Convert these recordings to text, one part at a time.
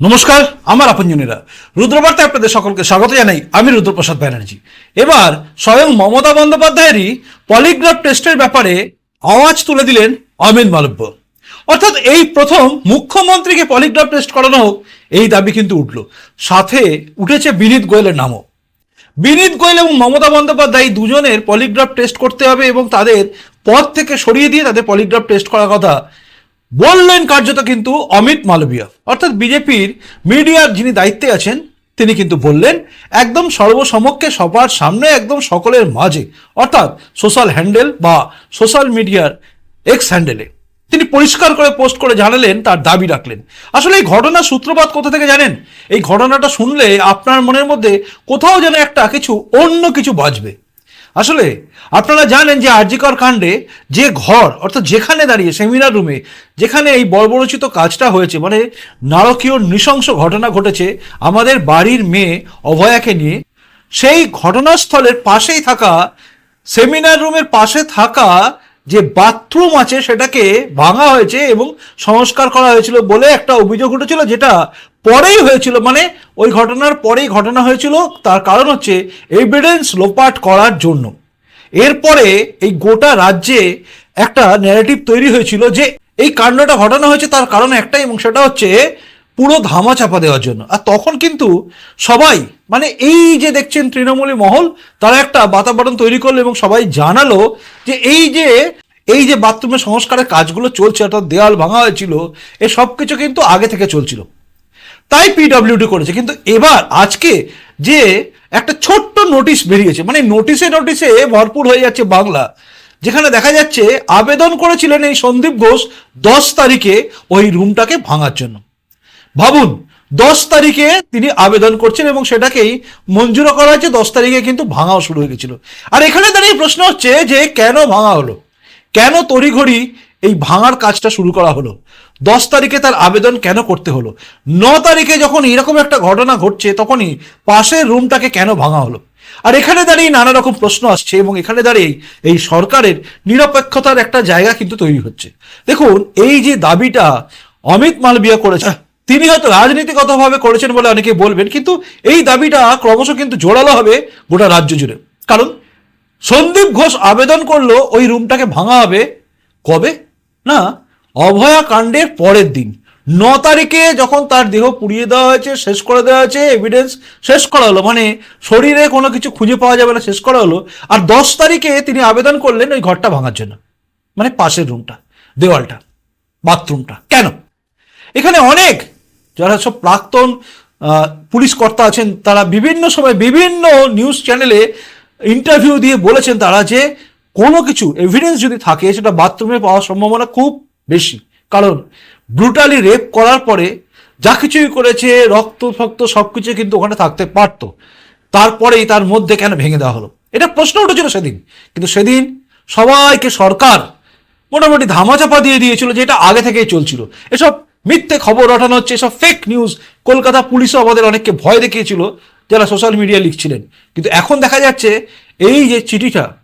নমস্কার, আমার আপনজনেরা। রুদ্রবার্তায় আপনাদের সকলকে স্বাগত জানাই আমি রুদ্রপ্রসাদ ব্যানার্জি। এবার স্বয়ং মমতা বন্দ্যোপাধ্যায়েরই পলিগ্রাফ টেস্টের ব্যাপারে আওয়াজ তুলে দিলেন অমিত মালব্য। অর্থাৎ এই প্রথম মুখ্যমন্ত্রীকে পলিগ্রাফ টেস্ট করানো হোক, এই দাবি কিন্তু উঠল। সাথে উঠেছে বিনীত গোয়েলের নামও। বিনীত গোয়েল এবং মমতা বন্দ্যোপাধ্যায় দুজনের পলিগ্রাফ টেস্ট করতে হবে এবং তাদের পদ থেকে সরিয়ে দিয়ে তাদের পলিগ্রাফ টেস্ট করার কথা বললেন কার্যত কিন্তু অমিত মালবিয়া। অর্থাৎ বিজেপির মিডিয়ার যিনি দায়িত্বে আছেন, তিনি কিন্তু বললেন, একদম সর্বসমক্ষে সবার সামনে, একদম সকলের মাঝে, অর্থাৎ সোশ্যাল হ্যান্ডেল বা সোশ্যাল মিডিয়ার এক্স হ্যান্ডেলে। তিনি পরিষ্কার করে পোস্ট করে জানালেন, তার দাবি রাখলেন। আসলে এই ঘটনার সূত্রপাত কোথা থেকে জানেন? এই ঘটনাটা শুনলে আপনার মনের মধ্যে কোথাও যেন একটা কিছু অন্য কিছু বাজবে। আসলে, আপনারা জানেন যে আরজিকর কাণ্ডে যে ঘর, অর্থাৎ যেখানে দাঁড়িয়ে সেমিনার রুমে, যেখানে এই বর্বরচিত কাজটা হয়েছে মানে নারকীয় নৃশংস ঘটনা ঘটেছে, আমাদের বাড়ির মেয়ে অভয়াকে নিয়ে, সেই ঘটনাস্থলের পাশেই থাকা, সেমিনার রুমের পাশে থাকা যে বাথরুম আছে, সেটাকে ভাঙা হয়েছে এবং সংস্কার করা হয়েছিল বলে একটা অভিযোগ উঠেছিল, যেটা পরেই হয়েছিল মানে ওই ঘটনার পরেই ঘটনা হয়েছিল, তার কারণ হচ্ছে এভিডেন্স লোপাট করার জন্য। এরপরে এই গোটা রাজ্যে একটা ন্যারেটিভ তৈরি হয়েছিল যে এই কাণ্ডটা ঘটানো হয়েছে তার কারণ একটাই এবং সেটা হচ্ছে পুরো ধামা চাপা দেওয়ার জন্য। আর তখন কিন্তু সবাই মানে এই যে দেখছেন তৃণমূলী মহল, তারা একটা বাতাবরণ তৈরি করল এবং সবাই জানালো যে এই যে এই যে বাথরুমের সংস্কারের কাজগুলো চলছে, অর্থাৎ দেওয়াল ভাঙা হয়েছিল, এ সব কিছু কিন্তু আগে থেকে চলছিল। তাই পিডব্লিউডি করেছে। কিন্তু এবার আজকে যে একটা ছোট্ট নোটিশ বেরিয়েছে মানে নোটিশে নোটিশে ভরপুর হয়ে যাচ্ছে বাংলা, যেখানে দেখা যাচ্ছে আবেদন করেছিলেন এই সন্দীপ ঘোষ দশ তারিখে ওই রুমটাকে ভাঙার জন্য। ভাবুন, দশ তারিখে তিনি আবেদন করছেন এবং সেটাকেই মঞ্জুর করা হয়েছে, দশ তারিখে কিন্তু ভাঙাও শুরু হয়ে গেছিল। আর এখানে দাঁড়িয়ে প্রশ্ন হচ্ছে যে কেন ভাঙা হলো? কেন তড়িঘড়ি এই ভাঙার কাজটা শুরু করা হলো? দশ তারিখে তার আবেদন কেন করতে হলো? ন তারিখে যখন এরকম একটা ঘটনা ঘটছে, তখনই পাশের রুমটাকে কেন ভাঙা হলো? আর এখানে দাঁড়িয়ে নানা রকম প্রশ্ন আসছে এবং এখানে দাঁড়িয়ে এই সরকারের নিরপেক্ষতার একটা জায়গা কিন্তু তৈরি হচ্ছে। দেখুন, এই যে দাবিটা অমিত মালবিয়া করেছে, তিনি হয়তো রাজনীতিগতভাবে করেছেন বলে অনেকে বলবেন, কিন্তু এই দাবিটা ক্রমশ কিন্তু জোরালো হবে গোটা রাজ্য জুড়ে। কারণ সন্দীপ ঘোষ আবেদন করল ওই রুমটাকে ভাঙা হবে কবে? না অভয়া কাণ্ডের পরের দিন। ন তারিখে যখন তার দেহ পুড়িয়ে দেওয়া হয়েছে, শেষ করে দেওয়া হয়েছে এভিডেন্স শেষ করা হলো মানে শরীরে কোনো কিছু খুঁজে পাওয়া যাবে না, শেষ করা হলো, আর দশ তারিখে তিনি আবেদন করলেন ওই ঘরটা ভাঙার জন্য মানে পাশের রুমটা দেওয়ালটা বাথরুমটা কেন? এখানে অনেক, যারা সব প্রাক্তন পুলিশ কর্তা আছেন, তারা বিভিন্ন সময় বিভিন্ন নিউজ চ্যানেলে ইন্টারভিউ দিয়ে বলেছেন তারা যে কোনো কিছু এভিডেন্স যদি থাকে, সেটা বাথরুমে পাওয়ার সম্ভাবনা খুব বেশি। কারণ ব্রুটালি রেপ করার পরে যা কিছুই করেছে, রক্ত, ফক্ত সব কিছু কিন্তু ওখানে থাকতে পারতো। তারপরেই তার মধ্যে কেন ভেঙে দেওয়া হলো? এটা প্রশ্ন উঠেছিল সেদিন। কিন্তু সেদিন সবাইকে সরকার মোটামুটি ধামাচাপা দিয়ে দিয়েছিল যে এটা আগে থেকেই চলছিল। এসব মিথ্যে খবর ওঠানো হচ্ছে এসব ফেক নিউজ কলকাতা পুলিশও আমাদের অনেককে ভয় দেখিয়েছিল যারা সোশ্যাল মিডিয়া লিখছিলেন। কিন্তু এখন দেখা যাচ্ছে এই যে চিঠিটা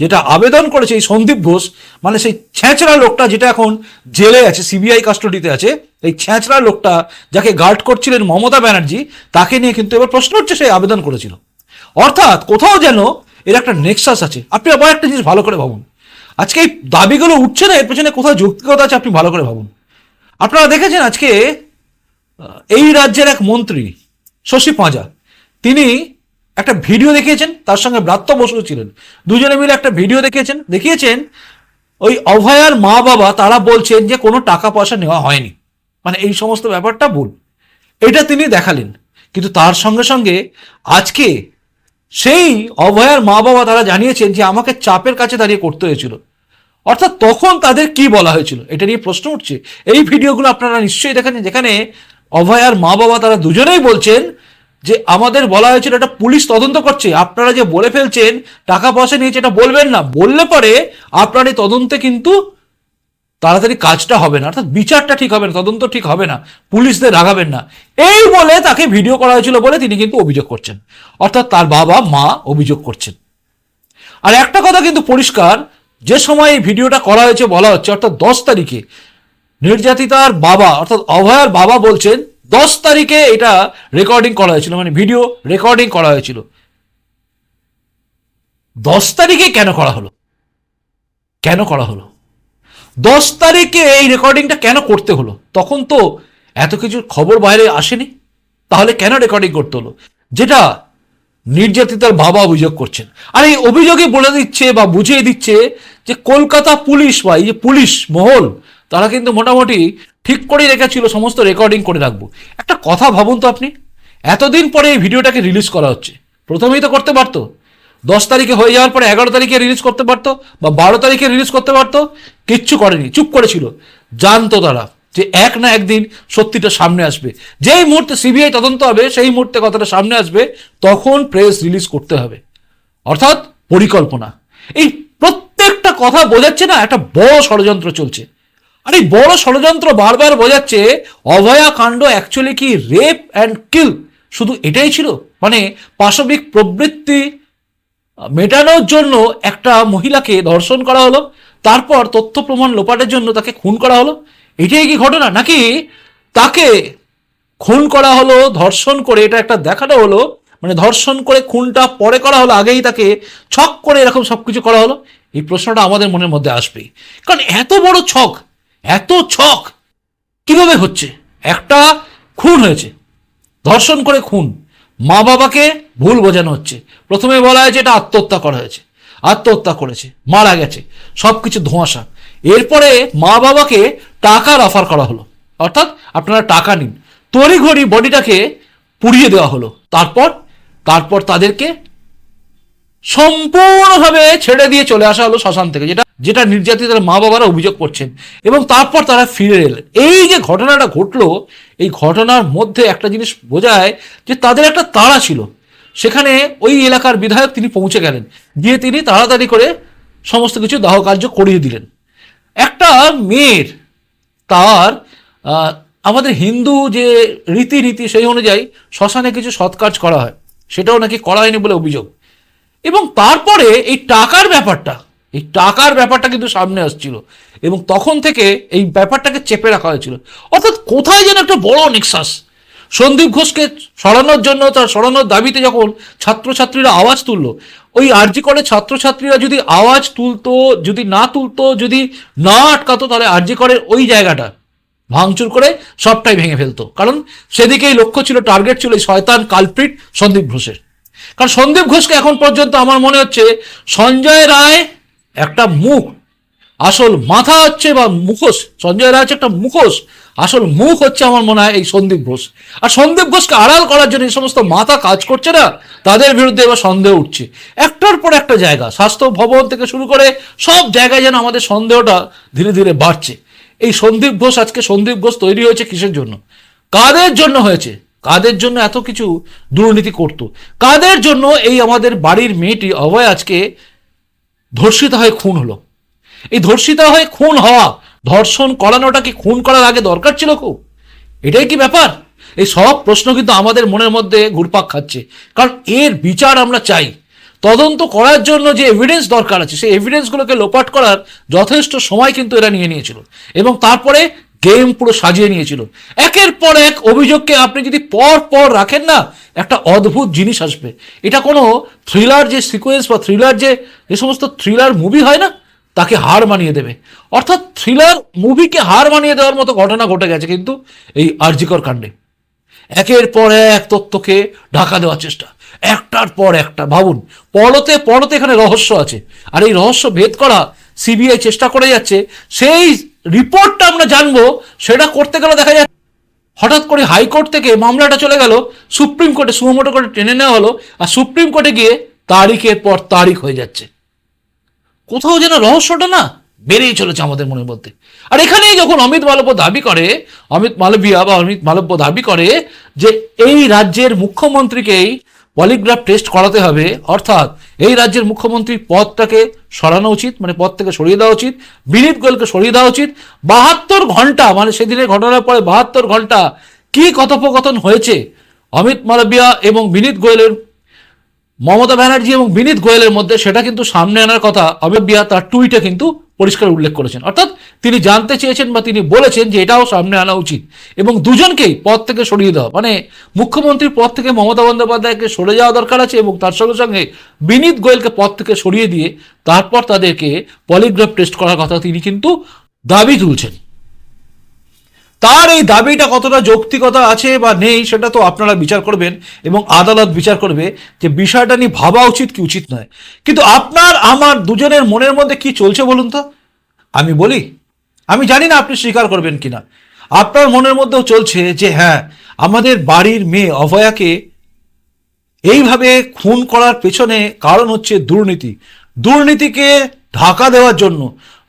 যেটা আবেদন করেছে এই সন্দীপ ঘোষ মানে সেই ছেঁচড়া লোকটা যেটা এখন জেলে আছে, সিবিআই কাস্টডিতে আছে, এই ছেঁচড়া লোকটা যাকে গার্ড করছিলেন মমতা ব্যানার্জি, তাকে নিয়ে কিন্তু এবার প্রশ্ন হচ্ছে সে আবেদন করেছিল। অর্থাৎ কোথাও যেন এর একটা নেক্সাস আছে। আপনি আবার একটা জিনিস ভালো করে ভাবুন। আজকে এই দাবিগুলো উঠছে না, এর পেছনে কোথাও যৌক্তিকতা আছে আপনি ভালো করে ভাবুন। আপনারা দেখেছেন আজকে এই রাজ্যের এক মন্ত্রী, শশী পাঁজা, তিনি একটা ভিডিও দেখিয়েছেন, তার সঙ্গে ব্রাত্য বসু ছিলেন। দুজনে মিলে একটা ভিডিও দেখিয়েছেন দেখিয়েছেন, ওই অভয়ার মা বাবা, তারা বলছেন যে কোনো টাকা পয়সা নেওয়া হয়নি। মানে এই সমস্ত ব্যাপারটা ভুল। এটা তিনি দেখালেন। কিন্তু তার সঙ্গে সঙ্গে আজকে সেই অভয়ার মা বাবা তারা জানিয়েছেন যে আমাকে চাপের কাছে দাঁড়িয়ে করতে হয়েছিল। অর্থাৎ তখন তাদের কি বলা হয়েছিল, এটা নিয়ে প্রশ্ন উঠছে। এই ভিডিওগুলো আপনারা নিশ্চয়ই দেখেছেন, যেখানে অভয়ার মা বাবা তারা দুজনেই বলছেন যে আমাদের বলা হয়েছিল এটা পুলিশ তদন্ত করছে, আপনারা যে বলে ফেলছেন, টাকা পয়সা নিয়েছে এটা বলবেন না। বললে পরে আপনার এই তদন্তে কিন্তু তাড়াতাড়ি কাজটা হবে না, অর্থাৎ বিচারটা ঠিক হবে না, তদন্ত ঠিক হবে না, পুলিশদের রাগাবেন না। এই বলে তাকে ভিডিও করা হয়েছিল বলে তিনি কিন্তু অভিযোগ করছেন। অর্থাৎ তার বাবা, মা অভিযোগ করছেন। আর একটা কথা কিন্তু পরিষ্কার, যে সময় এই ভিডিওটা করা হয়েছে বলা হচ্ছে, অর্থাৎ দশ তারিখে, নির্যাতিতার বাবা, অর্থাৎ অভয়ার বাবা বলছেন দশ তারিখে এটা রেকর্ডিং করা হয়েছিল মানে ভিডিও রেকর্ডিং করা হয়েছিল। দশ তারিখে কেন করা হলো? কেন করা হলো? দশ তারিখে এই রেকর্ডিংটা কেন করতে হলো? তখন তো এত কিছু খবর বাইরে আসেনি। তাহলে কেন রেকর্ডিং করতে হলো? যেটা নির্যাতিতার বাবা অভিযোগ করছেন। আর এই অভিযোগে বলে দিচ্ছে বা বুঝিয়ে দিচ্ছে যে কলকাতা পুলিশ বা এই যে পুলিশ মহল তারা কিন্তু মোটামুটি ঠিক করেই রেখেছিল, সমস্ত রেকর্ডিং করে রাখব। একটা কথা ভাবুন তো আপনি, এতদিন পরে এই ভিডিওটাকে রিলিজ করা হচ্ছে। প্রথমেই তো করতে পারতো। দশ তারিখে হয়ে যাওয়ার পরে এগারো তারিখে রিলিজ করতে পারতো বা বারো তারিখে রিলিজ করতে পারতো, কিচ্ছু করেনি, চুপ করেছিল জানতো তারা যে এক না একদিন সত্যিটা সামনে আসবে। যেই মুহূর্তে সিবিআই তদন্ত হবে, সেই মুহূর্তে কথাটা সামনে আসবে, তখন প্রেস রিলিজ করতে হবে। অর্থাৎ পরিকল্পনা। এই প্রত্যেকটা কথা বোঝাচ্ছে না, একটা বড় ষড়যন্ত্র চলছে। আর এই বড় ষড়যন্ত্র বারবার বোঝাচ্ছে, অভয়া কাণ্ড অ্যাকচুয়ালি কি রেপ অ্যান্ড কিল শুধু এটাই ছিল? মানে পাশবিক প্রবৃত্তি মেটানোর জন্য একটা মহিলাকে ধর্ষণ করা হলো, তারপর তথ্য প্রমাণ লোপাটের জন্য তাকে খুন করা হলো। এটাই কি ঘটনা? নাকি তাকে খুন করা হলো, ধর্ষণ করে এটা একটা দেখানো হলো মানে ধর্ষণ করে খুনটা পরে করা হলো, আগেই তাকে ছক করে এরকম সব কিছু করা হলো? এই প্রশ্নটা আমাদের মনের মধ্যে আসবেই। কারণ এত বড় ছক এত ছক কীভাবে হচ্ছে? একটা খুন হয়েছে। ধর্ষণ করে খুন। মা বাবাকে ভুল বোঝানো হচ্ছে। প্রথমে বলা হয়েছে এটা আত্মহত্যা করা হয়েছে। আত্মহত্যা করেছে, মারা গেছে। সব কিছু ধোঁয়াশা। এরপরে মা বাবাকে টাকার অফার করা হলো। অর্থাৎ আপনারা টাকা নিন। তড়িঘড়ি বডিটাকে পুড়িয়ে দেওয়া হলো। তারপর তারপর তাদেরকে সম্পূর্ণভাবে ছেড়ে দিয়ে চলে আসা হলো শ্মশান থেকে, যেটা যেটা নির্যাতিতার মা বাবারা অভিযোগ করছেন। এবং তারপর তারা ফিরে এলেন। এই যে ঘটনাটা ঘটলো, এই ঘটনার মধ্যে একটা জিনিস বোঝায় যে তাদের একটা তাড়া ছিল। সেখানে ওই এলাকার বিধায়ক তিনি পৌঁছে গেলেন। গিয়ে তিনি তাড়াতাড়ি করে সমস্ত কিছু দাহ কার্য করিয়ে দিলেন। একটা মেয়ের তার আমাদের হিন্দু যে রীতিনীতি সেই অনুযায়ী শ্মশানে কিছু সৎকাজ করা হয়। সেটাও নাকি করা হয়নি বলে অভিযোগ। এবং তারপরে এই টাকার ব্যাপারটা, এই টাকার ব্যাপারটা কিন্তু সামনে আসছিল এবং তখন থেকে এই ব্যাপারটাকে চেপে রাখা হয়েছিল। অর্থাৎ কোথায় যেন একটা বড় নিঃশ্বাস। সন্দীপ ঘোষকে সরানোর জন্য, তার সরানোর দাবিতে যখন ছাত্রছাত্রীরা আওয়াজ তুললো, ওই আরজি করে ছাত্রছাত্রীরা যদি আওয়াজ তুলতো, যদি না তুলতো, যদি না আটকাতো, তাহলে আরজি করে ওই জায়গাটা ভাঙচুর করে সবটাই ভেঙে ফেলতো। কারণ সেদিকেই লক্ষ্য ছিল, টার্গেট ছিল শয়তান কালপ্রিট সন্দীপ ঘোষের। কারণ সন্দীপ ঘোষকে এখন পর্যন্ত আমার মনে হচ্ছে সঞ্জয় রায় একটা মুখ। আসল মাথা হচ্ছে বা মুখোশ, সঞ্জয় রায় হচ্ছে একটা মুখোশ। আসল মুখ হচ্ছে আমার মনে হয় এই সন্দীপ ঘোষ। আর সন্দীপ ঘোষকে আড়াল করার জন্য এই সমস্ত মাথা কাজ করছে না, তাদের বিরুদ্ধে এবার সন্দেহ উঠছে। একটার পর একটা জায়গা, স্বাস্থ্য ভবন থেকে শুরু করে সব জায়গায় যেন আমাদের সন্দেহটা ধীরে ধীরে বাড়ছে। এই সন্দীপ ঘোষ, আজকে সন্দীপ ঘোষ তৈরি হয়েছে কিসের জন্য? কাদের জন্য হয়েছে? কাদের জন্য এত কিছু দুর্নীতি করত? কাদের জন্য এই আমাদের বাড়ির মেয়েটি অভয় আজকে ধর্ষিত হয়ে খুন হলো? এই ধর্ষিতা হয়ে খুন হওয়া, ধর্ষণ করানোটা কি খুন করার আগে দরকার ছিল খুব? এটাই কি ব্যাপার? এই সব প্রশ্ন কিন্তু আমাদের মনের মধ্যে ঘুরপাক খাচ্ছে। কারণ এর বিচার আমরা চাই। তদন্ত করার জন্য যে এভিডেন্স দরকার আছে, সেই এভিডেন্সগুলোকে লোপাট করার যথেষ্ট সময় কিন্তু এরা নিয়ে নিয়েছিল। এবং তারপরে গেম পুরো সাজিয়ে নিয়েছিল। একের পর এক অভিযোগকে আপনি যদি পর পর রাখেন না, একটা অদ্ভুত জিনিস আসবে। এটা কোনো থ্রিলার যে সিকোয়েন্স বা থ্রিলার যে যে সমস্ত থ্রিলার মুভি হয় না, তাকে হার মানিয়ে দেবে। অর্থাৎ থ্রিলার মুভিকে হার মানিয়ে দেওয়ার মতো ঘটনা ঘটে গেছে কিন্তু এই আরজিকর কাণ্ডে। একের পর এক তথ্যকে ঢাকা দেওয়ার চেষ্টা। একটার পর একটা। ভাবুন পরতে পরতে এখানে রহস্য আছে। আর এই রহস্য ভেদ করা সিবিআই চেষ্টা করে যাচ্ছে। সেই রিপোর্টটা আমরা জানব, সেটা করতে গেলে দেখা যাচ্ছে হঠাৎ করে হাইকোর্ট থেকে মামলাটা চলে গেল, সুপ্রিম কোর্টে সুমোটো করে টেনে নেওয়া হলো, আর সুপ্রিম কোর্টে গিয়ে তারিখের পর তারিখ হয়ে যাচ্ছে। কোথাও যেন রহস্যটা না বেড়েই চলেছে আমাদের মনের মধ্যে। আর এখানেই যখন অমিত মালব্য দাবি করে, অমিত মালবিয়া বা অমিত মালব্য দাবি করে যে এই রাজ্যের মুখ্যমন্ত্রীকেই পলিগ্রাফ টেস্ট করাতে হবে। অর্থাৎ এই রাজ্যের মুখ্যমন্ত্রী পদটাকে সরানো উচিত মানে পদ থেকে সরিয়ে দেওয়া উচিত, বিনীত গোয়েলকে সরিয়ে দেওয়া উচিত। বাহাত্তর ঘণ্টা মানে সেদিনের ঘটনার পরে বাহাত্তর ঘণ্টা কি কথোপকথন হয়েছে? অমিত মালবিয়া এবং বিনীত গোয়েলের, মমতা ব্যানার্জি এবং বিনীত গোয়েলের মধ্যে সেটা কিন্তু সামনে আনার কথা। অমিত বিয়া তার টুইটে কিন্তু পরিষ্কার উল্লেখ করেছেন। অর্থাৎ তিনি জানতে চেয়েছেন বা তিনি বলেছেন যে এটাও সামনে আনা উচিত এবং দুজনকেই পদ থেকে সরিয়ে দেওয়া। মানে মুখ্যমন্ত্রীর পদ থেকে মমতা বন্দ্যোপাধ্যায়কে সরে যাওয়া দরকার আছে এবং তার সঙ্গে সঙ্গে বিনীত গোয়েলকে পদ থেকে সরিয়ে দিয়ে তারপর তাদেরকে পলিগ্রাফ টেস্ট করার কথা তিনি কিন্তু দাবি তুলছেন। তার এই দাবিটা কতটা যৌক্তিকতা আছে বা নেই, সেটা তো আপনারা বিচার করবেন এবং আদালত বিচার করবে যে বিষয়টা নিয়ে ভাবা উচিত কি উচিত নয়। কিন্তু আপনার, আমার দুজনের মনের মধ্যে কি চলছে বলুন তো? আমি বলি, আমি জানি না আপনি স্বীকার করবেন কিনা। আপনার মনের মধ্যেও চলছে যে হ্যাঁ আমাদের বাড়ির মেয়ে অভয়াকে এইভাবে খুন করার পেছনে কারণ হচ্ছে দুর্নীতি। দুর্নীতিকে ঢাকা দেওয়ার জন্য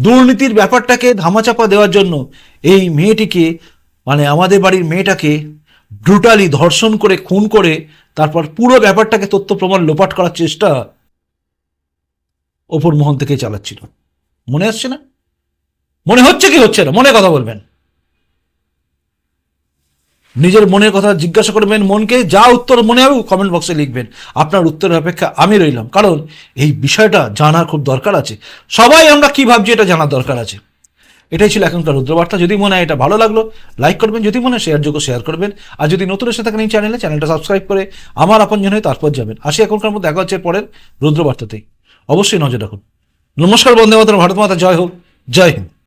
দুর্নীতির ব্যাপারটাকে ধামাচাপা দেওয়ার জন্য এই মেয়েটিকে মানে আমাদের বাড়ির মেয়েটাকে ব্রুটালি ধর্ষণ করে, খুন করে, তারপর পুরো ব্যাপারটাকে তথ্য প্রমাণ লোপাট করার চেষ্টা ওপর মহল থেকে চালাচ্ছিল। মনে আসছে না? মনে হচ্ছে কি হচ্ছে না? মনে কথা বলবেন। নিজের মনের কথা জিজ্ঞাসা করবেন মনকে, যা উত্তর মনে হবে কমেন্ট বক্সে লিখবেন। আপনার উত্তরের অপেক্ষা আমি রইলাম। কারণ এই বিষয়টা জানার খুব দরকার আছে। সবাই আমরা কি ভাবছি এটা জানার দরকার আছে। এটাই ছিল এখনকার রুদ্রবার্তা। যদি মনে হয় এটা ভালো লাগল লাইক করবেন। যদি মনে হয় শেয়ার যোগ্য শেয়ার করবেন। আর যদি নতুন এসে থাকেন এই চ্যানেলে চ্যানেলটা সাবস্ক্রাইব করে আমার আপনজন হয়ে তারপর যাবেন। আসি এখনকার মধ্যে, দেখা হচ্ছে পরের রুদ্রবার্তাতেই। অবশ্যই নজর রাখুন। নমস্কার বন্দে মাতরম। ভারত মাতা, জয় হোক। জয় হিন্দ।